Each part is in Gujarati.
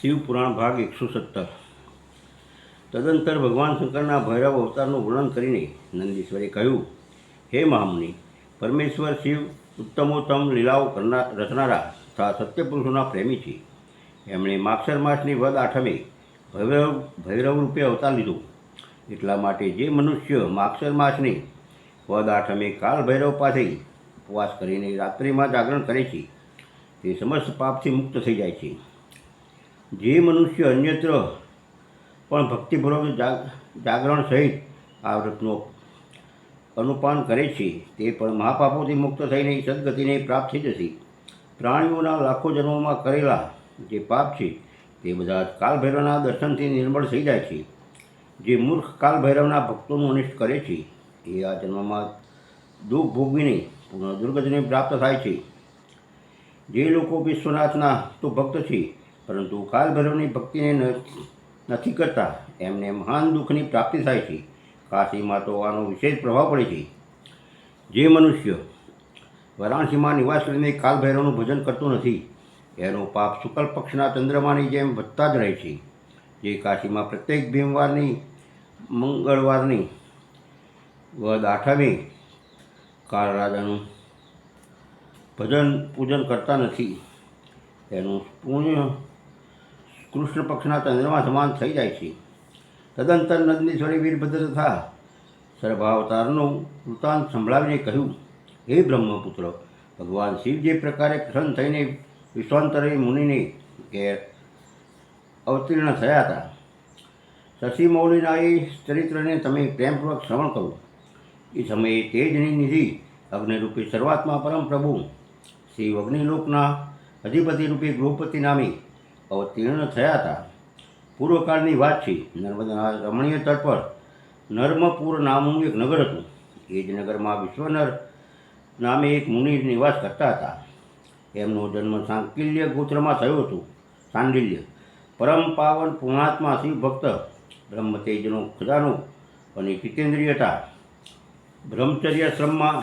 શિવ પુરાણ ભાગ એકસો સત્તર. તદંતર ભગવાન શંકરના ભૈરવ અવતારનું વર્ણન કરીને નંદીશ્વરે કહ્યું, હે મહામુનિ, પરમેશ્વર શિવ ઉત્તમોત્તમ લીલાઓ કરનાર રચનારા તથા સત્યપુરુષોના પ્રેમી છે. એમણે માક્ષર માસની વદ આઠમે ભૈરવ ભૈરવ રૂપે અવતાર લીધો. એટલા માટે જે મનુષ્ય માક્ષર માસની વદ આઠમે કાલ ભૈરવ પાસે ઉપવાસ કરીને રાત્રિમાં જાગરણ કરે છે, તે સમસ્ત પાપથી મુક્ત થઈ જાય છે. જે મનુષ્ય અન્યત્ર પણ ભક્તિપૂર્વક જાગરણ સહિત આ વ્રતનો અનુપાન કરે છે, તે પણ મહાપાપોથી મુક્ત થઈને સદગતિને પ્રાપ્ત થઈ જશે. પ્રાણીઓના લાખો જન્મોમાં કરેલા જે પાપ છે, તે બધા કાલભૈરવના દર્શનથી નિર્મળ થઈ જાય છે. જે મૂર્ખ કાલભૈરવના ભક્તોનું અનિષ્ટ કરે છે, એ આ જન્મમાં દુઃખ ભોગવીને પુનઃ દુર્ગતિને પ્રાપ્ત થાય છે. જે લોકો વિશ્વનાથના તો ભક્ત છે પરંતુ કાલભૈરવની ભક્તિને નથી કરતા, એમને મહાન દુઃખની પ્રાપ્તિ થાય છે. કાશીમાં તો આનો વિશેષ પ્રભાવ પડે છે. જે મનુષ્ય વારાણસીમાં નિવાસ કરીને કાલભૈરવનું ભજન કરતો નથી, એનો પાપ શુકલ પક્ષના ચંદ્રમાની જેમ વધતા જ રહે છે. જે કાશીમાં પ્રત્યેક ભીમવારની, મંગળવારની, વદ આઠમી કાળ રાજાનું ભજન પૂજન કરતા નથી. એનું પુણ્ય કૃષ્ણ પક્ષના ચંદ્રમાં સમાન થઈ જાય છે. તદંતર નંદીશ્વરી વીરભદ્ર તથા સર્ભાવતારનું વૃત્તાંત સંભળાવીને કહ્યું, હે બ્રહ્મપુત્ર, ભગવાન શિવ જે પ્રકારે પ્રસન્ન થઈને વિશ્વાંતરે મુનિને ઘેર અવતીર્ણ થયા હતા. શશી એ ચરિત્રને તમે પ્રેમપૂર્વક શ્રવણ કરો. એ સમયે તેજની નિધિ અગ્નિરૂપી સર્વાત્મા પરમ પ્રભુ શ્રી અગ્નિલોકના અધિપતિ રૂપે ગૃહપતિ નામે અવતીર્ણ થયા હતા. પૂર્વકાળની વાત છે. નર્મદા રમણીય તટ પર નર્મપુર નામનું એક નગર હતું. એ જ નગરમાં વિશ્વનર નામે એક મુનિ નિવાસ કરતા હતા. એમનો જન્મ સાંકિલ્ય ગોત્રમાં થયો હતો. સાંડિલ્ય પરમ પાવન પુણાત્મા શિવ ભક્ત, બ્રહ્મતેજનો ખજાનો અને જીતેન્દ્રિયતા બ્રહ્મચર્યાશ્રમમાં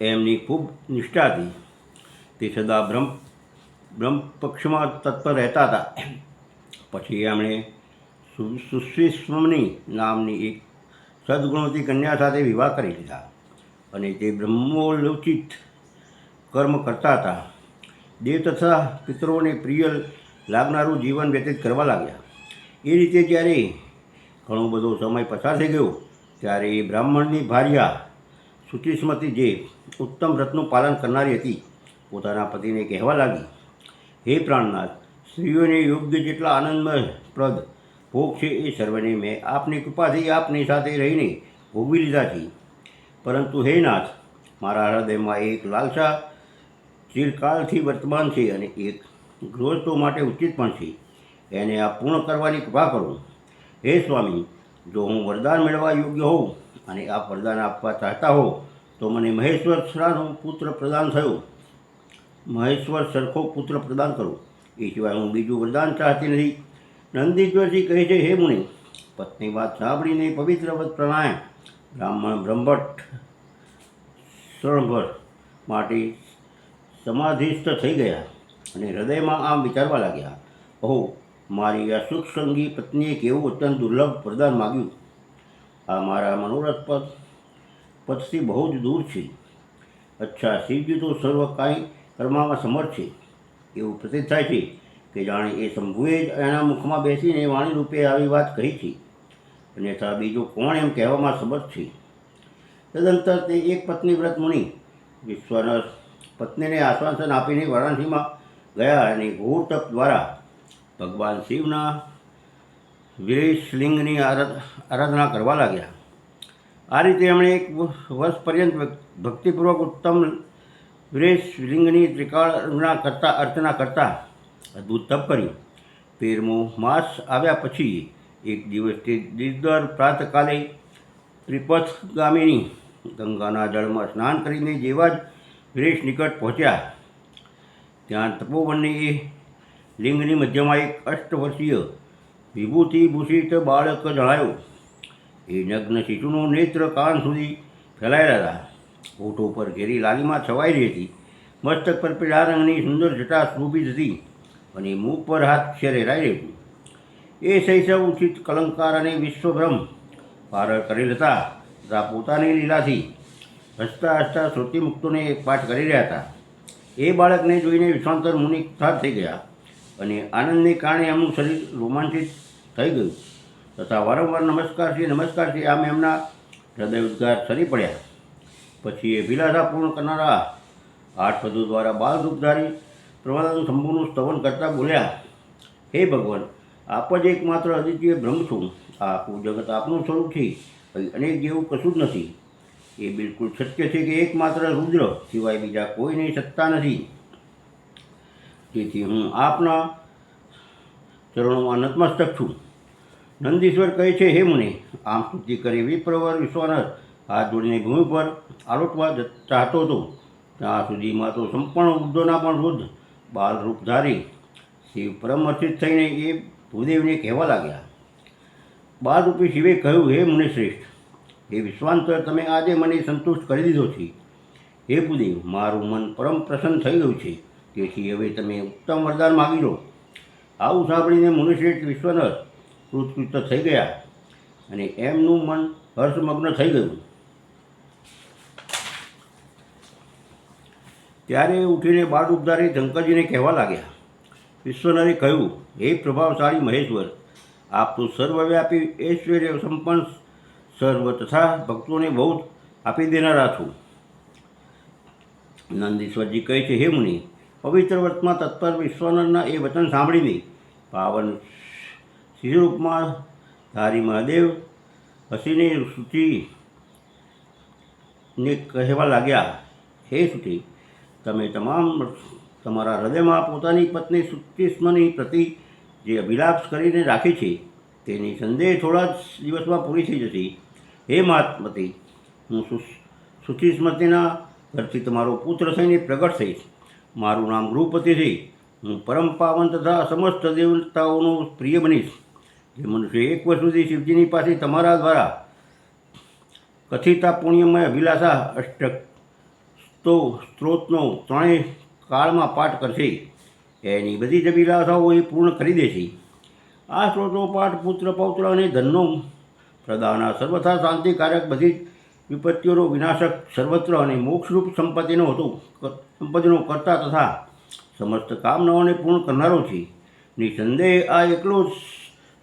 એમની ખૂબ નિષ્ઠા હતી. તે સદા બ્રહ્મ બ્રહ્મ પક્ષમાં તત્પર રહેતા હતા. પછી એમણે સુ- સુશ્રીસ્વમની નામની એક સદગુણવતી કન્યા સાથે વિવાહ કરી લીધા અને તે બ્રહ્મોલોચિત કર્મ કરતા હતા. દેવ તથા પિતરોને પ્રિય લાગનારું જીવન વ્યતીત કરવા લાગ્યા. એ રીતે જ્યારે ઘણો બધો સમય પસાર થઈ ગયો, ત્યારે એ બ્રાહ્મણની ભાર્યા સુચિસ્મતી જે ઉત્તમ વ્રતનું પાલન કરનારી હતી, પોતાના પતિને કહેવા લાગી હે પ્રાણનાથ, સ્ત્રીઓને યોગ્ય જેટલા આનંદપ્રદ ભોગ છે એ સર્વને મેં આપની કૃપાથી આપની સાથે રહીને ભોગવી લીધા છે. પરંતુ હે નાથ, મારા હૃદયમાં એક લાલસા ચિરકાલથી વર્તમાન છે અને એક ગૃહસ્થો માટે ઉચિત પણ છે. એને આ પૂર્ણ કરવાની કૃપા કરો. હે સ્વામી, જો હું વરદાન મેળવવા યોગ્ય હોઉં અને આપ વરદાન આપવા ચાહતા હો તો મને મહેશ્વર પુત્ર પ્રદાન થયો. મહેશ્વર સરખો પુત્ર પ્રદાન કરો. એ સિવાય હું બીજું વરદાન ચાહતી નથી. નંદીશ્વરજી કહે છે, હે મુનિ, પત્ની વાત સાંભળીને પવિત્ર વ્રત પ્રણાય. બ્રાહ્મણ બ્રહ્મભટ્ટ, શરણભર માટે સમાધિસ્થ થઈ ગયા અને હૃદયમાં આમ વિચારવા લાગ્યા, ઓહો, મારી આ સુખ સંગી પત્નીએ કેવું અત્યંત દુર્લભ વરદાન માગ્યું. આ મારા મનોરથ પદ, પદથી બહુ જ દૂર છે. અચ્છા, શિવજી તો સર્વ કાંઈ કરવામાં સમર્થ છે. એવું પ્રસિદ્ધ થાય છે કે જાણે એ શંભુએ જ એના મુખમાં બેસીને વાણી રૂપે આવી વાત કહી છે. અન્યથા બીજું કોણ એમ કહેવામાં સમર્થ છે? તદંતર તે એક પત્ની વ્રત મુનિ વિશ્વના પત્નીને આશ્વાસન આપીને વારાણસીમાં ગયા અને ઘોર તપ દ્વારા ભગવાન શિવના વિરેશલિંગની આરાધના કરવા લાગ્યા. આ રીતે એમણે એક વર્ષ પર્યંત ભક્તિપૂર્વક ઉત્તમ વિરેશલિંગની ત્રિકાળના કરતા અર્ચના કરતા અદ્ભુત તપ કર્યું. તેરમો માસ આવ્યા પછી એક દિવસ તે દિદર પ્રાતકાલે ત્રિપથગામિની ગંગાના જળમાં સ્નાન કરીને જેવા જ વિરેશ નિકટ પહોંચ્યા. ત્યાં તપોવનની એ લિંગની મધ્યમાં એક અષ્ટવર્ષીય વિભૂતિભૂષિત બાળક જણાયું. એ નગ્ન શિશુનો નેત્ર કાન સુધી ફેલાયેલા હતા. હોઠો પર ઘેરી લાલીમાં છવાઈ રહી હતી. મસ્તક પર પીળા રંગની સુંદર જટા શોભિત હતી અને મુખ પર હાથ શેરે રાઈ રહ્યું એ શૈશવ ઉચિત કલંકાર અને વિશ્વભ્રમ પાર કરેલ હતા તથા પોતાની લીલાથી હસતા હસતા શ્રુતિમુક્તોને એક પાઠ કરી રહ્યા હતા. એ બાળકને જોઈને વિશ્વાંતર મુનિ થાર થઈ ગયા અને આનંદને કારણે એમનું શરીર રોમાંચિત થઈ ગયું. તથા વારંવાર નમસ્કારથી નમસ્કારથી આમ એમના હૃદય ઉદ્ગાર સરી પડ્યા. પછી વિલાસા પૂર્ણ કરનારા આઠ પદો દ્વારા બાલ રૂપધારી પ્રવાદન શંભુનું સ્તવન કરતા બોલ્યા, હે ભગવાન, આપ જ એકમાત્ર અદિત્ય બ્રહ્મ છું. આ આખું જગત આપનું સ્વરૂપ છે અનેક જેવું કશું જ નથી. એ બિલકુલ સત્ય છે કે એકમાત્ર રુદ્ર સિવાય બીજા કોઈની સત્તા નથી. તેથી હું આપના ચરણોમાં નતમસ્તક છું. નંદીશ્વર કહે છે, હે મુનિ, આમ સ્તુતિ કરી વિપ્રવર વિશ્વનાથ હાથ જોડીને ભૂમિ પર આલોટવા ચાહતો હતો. ત્યાં સુધીમાં તો સંપૂર્ણ વૃદ્ધોના પણ વૃદ્ધ બાલ રૂપધારી શિવ પરમર્ષિત થઈને એ ભૂદેવને કહેવા લાગ્યા. બાળરૂપી શિવે કહ્યું, હે મુનિશ્રેષ્ઠ, હે વિશ્વાંતર, તમે આજે મને સંતુષ્ટ કરી દીધો છે. હે ભૂદેવ, મારું મન પરમ પ્રસન્ન થઈ ગયું છે. તેથી હવે તમે ઉત્તમ વરદાન માગી લો. આવું સાંભળીને મુનિશ્રેષ્ઠ વિશ્વનર કૃતકૃત થઈ ગયા અને એમનું મન હર્ષમગ્ન થઈ ગયું. ત્યારે ઉઠીને બાળ ઉપધારી શંકરજીને કહેવા લાગ્યા વિશ્વનરે કહ્યું, હે પ્રભાવશાળી મહેશ્વર, આપ તો સર્વવ્યાપી ઐશ્વર્ય સંપન્ન સર્વ તથા ભક્તોને બહુ આપી દેનારા છું. નંદીશ્વરજી કહે છે, હે મુનિ, પવિત્ર વ્રતમાં તત્પર વિશ્વનરના એ વચન સાંભળીને પાવન શિવરૂપમાં ધારી મહાદેવ હસીને શુચિ ને કહેવા લાગ્યા, હે શુચિ તમે તમામ તમારા હૃદયમાં પોતાની પત્ની સુચિષ્મની પ્રતિ જે અભિલાષ કરીને રાખી છે, તેની સંદેહ થોડા જ દિવસમાં પૂરી થઈ જશે. હે મહાત્મતી, હું સુ સુચિસ્મતીના ઘરથી તમારો પુત્ર થઈને પ્રગટ થઈશ. મારું નામ ગૃહપતિ છે. હું પરમ પાવન તથા સમસ્ત દેવતાઓનો પ્રિય બનીશ. જે મનુષ્ય એક વર્ષ સુધી શિવજીની પાસે તમારા દ્વારા કથિતા પુણ્યમય અભિલાષા અષ્ટક તો સ્ત્રોતનો ત્રણેય કાળમાં પાઠ કરશે. એની બધી અભિલાષાઓ એ પૂર્ણ કરી દેશે. આ સ્ત્રોતો પાઠ પુત્ર, પૌત્ર અને ધનનો પ્રદાના સર્વથા શાંતિકારક બધી વિપત્તિઓનો વિનાશક સર્વત્ર અને મોક્ષરૂપ સંપત્તિનો હતો. સંપત્તિનો કરતા તથા સમસ્ત કામનાઓને પૂર્ણ કરનારો છે. નિસંદેહ આ એકલો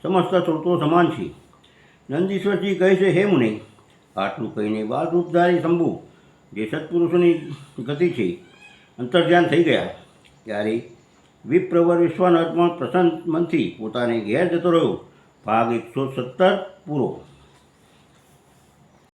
સમસ્ત સ્ત્રોતો સમાન છે. નંદીશ્વરજી કહે છે, હે મુનિ, આટલું કહીને બાળરૂપધારી શંભુ જે સત્પુરુષોની ગતિ છે અંતર્ધ્યાન થઈ ગયા ત્યારે વિપ્રવર વિશ્વનાથ પણ પ્રસન્ન મનથી પોતાને ઘેર જતો રહ્યો. ભાગ એકસો સત્તર પૂરો.